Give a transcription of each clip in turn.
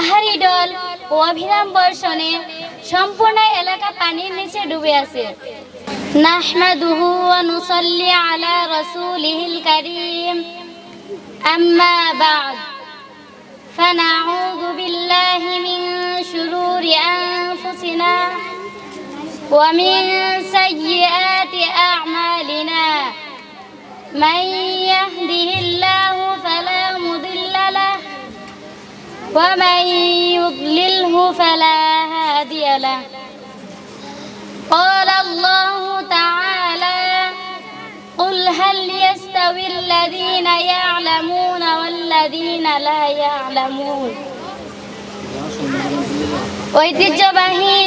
পাহাড়ি ডল ও অভিরাম বর্ষণে সম্পূর্ণ এলাকা পানির নিচে ডুবে আছে নাহমাদুহু ওয়া নুসাল্লি আলা রাসূলিহিল কারীম আম্মা বা'দ فنعوذ بالله من شرور أنفسنا ومن سيئات أعمالنا من ومن يضلله فلا هادي له قال الله تعالى قل هل يستوي الذين يعلمون والذين لا يعلمون ঐতিহ্যবাহী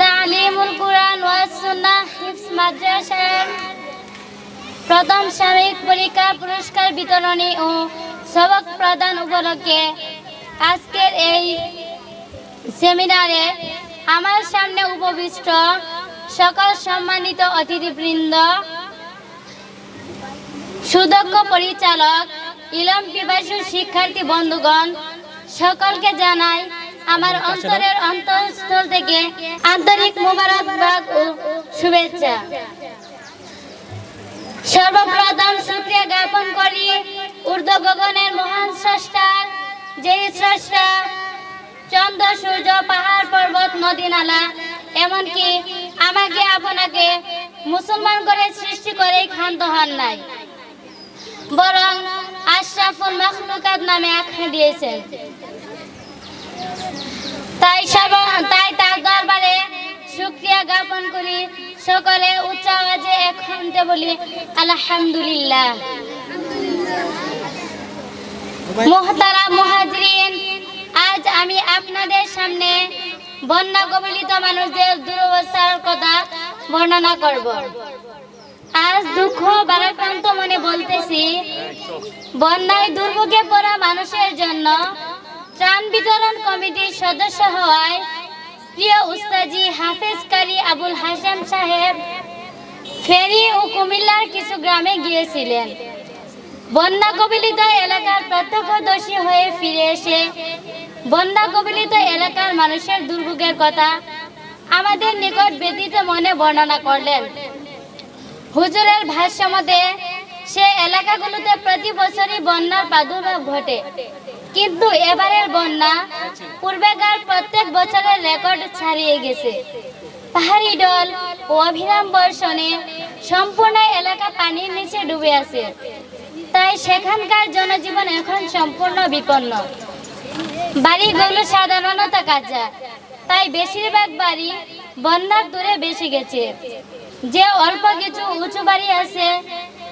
তালিমুল কোরআন ওয়াস সুন্নাহ হিফজ মাদ্রাসার প্রথম সাময়িক পরীক্ষা পুরস্কার বিতরণী ও সবক প্রদান উপলক্ষে আজকের এই সেমিনারে আমার সামনে উপবিষ্ট সকল সম্মানিত অতিথিবৃন্দ সুদক্ষ পরিচালক ইলম পিপাসু শিক্ষার্থী বন্ধুগণ সকলকে জানাই আমার অন্তরের অন্তঃস্থল থেকে আন্তরিক মোবারকবাদ ও শুভেচ্ছা। সর্বপ্রথম শুক্রিয়া জ্ঞাপন করি ঊর্ধ্ব গগনের মহান স্রষ্টার যে স্রষ্টা চন্দ্র, সূর্য, পাহাড়, পর্বত, নদী, নালা, এমনকি আমাকে, আপনাকে মুসলমান করে সৃষ্টি করেই ক্ষান্ত হন নাই, বরং আশরাফুল মখলুকাত নামে আখ্যা দিয়েছেন। তাই সব তাই তার দরবারে শুক্রিয়া জ্ঞাপন করি সকলে উচ্চ আওয়াজে এক খন্তে বলি, আলহামদুলিল্লাহ। মোহতারা মুহাজরিন, আজ আমি আপনাদের সামনে বন্যা কবলিত মানুষদের দুরবস্থার কথা বর্ণনা করব। আজ দুঃখ বারাক্রান্ত মনে বলতেছি, বন্যায় দুর্ভোগে পড়া মানুষের জন্য ত্রাণ বিতরণ কমিটির সদস্য হওয়ায় প্রিয় উস্তাজি হাফেজ কারি আবুল হাসান সাহেব ফেরি ও কুমিল্লার কিছু গ্রামে গিয়েছিলেন। বন্যা কবলিত এলাকার প্রত্যক্ষদর্শী হয়ে ফিরে এসে বন্যা কবলিত এলাকার মানুষের দুর্ভোগের কথা আমাদের নিকট ব্যতীত মনে বর্ণনা করলেন। হুজুরের ভাষ্য মতে সে এলাকাগুলোতে প্রতি বছরই বন্যার প্রাদুর্ভাব ঘটে। কিন্তু এবারের বন্যা পূর্বেকার প্রত্যেক বছরের রেকর্ড ছাড়িয়ে গেছে। পাহাড়ি ডল ও অভিরাম বর্ষণে সম্পূর্ণ এলাকা পানির নিচে ডুবে আছে। তাই সেখানকার জনজীবন এখন সম্পূর্ণ বিপন্ন। বাড়িগুলো সাধারণত কাঁচা, তাই বেশিরভাগ বাড়ি বন্যার দূরে বেশি গেছে। যে অল্প কিছু উঁচু বাড়ি আছে,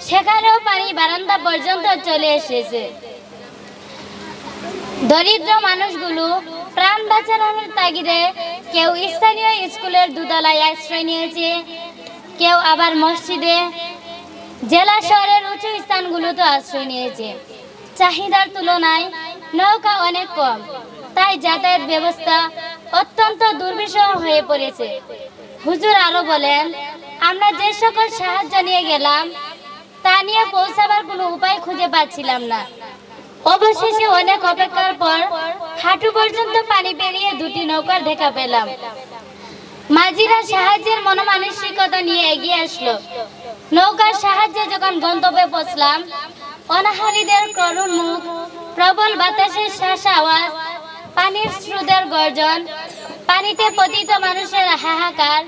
সেখানেও পানি বারান্দা পর্যন্ত চলে এসেছে। দরিদ্র মানুষগুলো প্রাণ বাঁচানোর তাগিদে কেউ স্থানীয় স্কুলের দুতলায় আশ্রয় নিয়েছে, কেউ আবার মসজিদে জেলা শহরের উঁচু স্থানগুলোতে আশ্রয় নিয়েছে। চাহিদার তুলনায় নৌকা অনেক কম, তাই যাতায়াত ব্যবস্থা অত্যন্ত দুর্বিষহ হয়ে পড়েছে। হুজুর আরও বলেন, আমরা যে সকল সাহায্য নিয়ে গেলাম, তা নিয়ে পৌঁছাবার কোনো উপায় খুঁজে পাচ্ছিলাম না। অবশেষে অনেক অপেক্ষার পর হাঁটু পর্যন্ত পানি পেরিয়ে দুটি নৌকার দেখা পেলাম। মাঝিরা সাহায্যের মনোমানসিকতা নিয়ে এগিয়ে আসলো। নৌকার যখন গন্তব্যে পৌঁছলাম, অনাহারীদের করুণ মুখ, প্রবল বাতাসের শ্বাস আওয়াজ, পানির স্রোতের গর্জন, পানিতে পতিত মানুষের হাহাকার,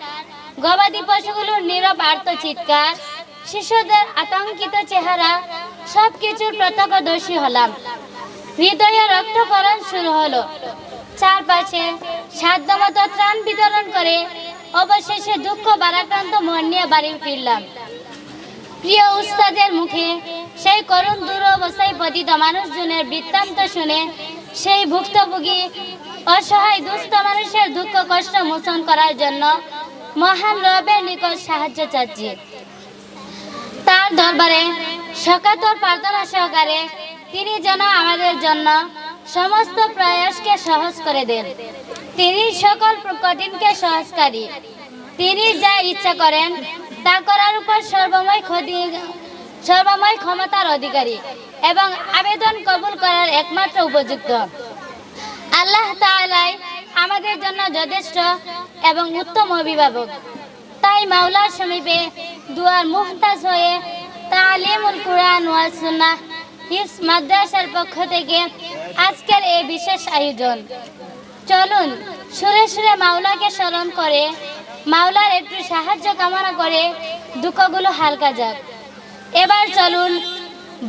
গবাদি পশুগুলোর নীরব চিৎকার শিশুদের আতঙ্কিত চেহারা সব কিছুর প্রত্যক্ষদর্শী হলাম। হৃদয়ে রক্তকরণ শুরু হলো। চারপাশে সাধ্যমতো ত্রাণ বিতরণ করে অবশেষে দুঃখ বারাক্রান্ত মন নিয়ে বাড়ি ফিরলাম। প্রিয় উস্তাদের মুখে, সেই করুণ দুরবস্থায় পতিত মানুষজনের বৃত্তান্ত শুনে, সেই ভুক্তভোগী, অসহায় দুস্থ মানুষের দুঃখ কষ্ট মোচন করার জন্য মহান রবের নিকট সাহায্য চাচ্ছি। তার দরবারে সকাতর প্রার্থনা সহকারে তিনি যেন আমাদের জন্য সমস্ত প্রয়াসকে সহজ করে দেন। তিনি সকল কঠিনকে সহজকারী। তিনি যা ইচ্ছা করেন তা করার উপর সর্বময় ক্ষতি, সর্বময় ক্ষমতার অধিকারী এবং আবেদন কবুল করার একমাত্র উপযুক্ত। আল্লাহ আমাদের জন্য যথেষ্ট এবং উত্তম অভিভাবক। তাই মাওলার সমীপে দুয়ার মুহতাজ হয়ে তালিমুল কুরআন ওয়া সুন্নাহ হিফজ মাদ্রাসার পক্ষ থেকে আজকের এই বিশেষ আয়োজন। চলুন, সুরে সুরে মাওলাকে স্মরণ করে মাওলার একটু সাহায্য কামনা করে দুঃখগুলো হালকা যাক। এবার চলুন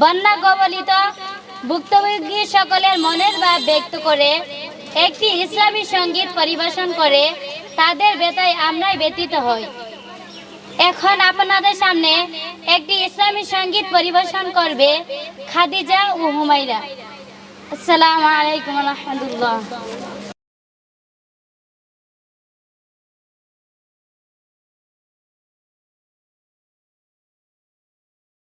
বন্যা কবলিত ভুক্তভোগী সকলের মনের ভাব ব্যক্ত করে একটি ইসলামী সংগীত পরিবেশন করে তাদের বেতায় আমরাই ব্যতীত হই। এখন আপনাদের সামনে একটি ইসলামী সংগীত পরিবেশন করবে খাদিজা ও হুমাইরা আসসালামু আলাইকুম রহমতুল্লাহ।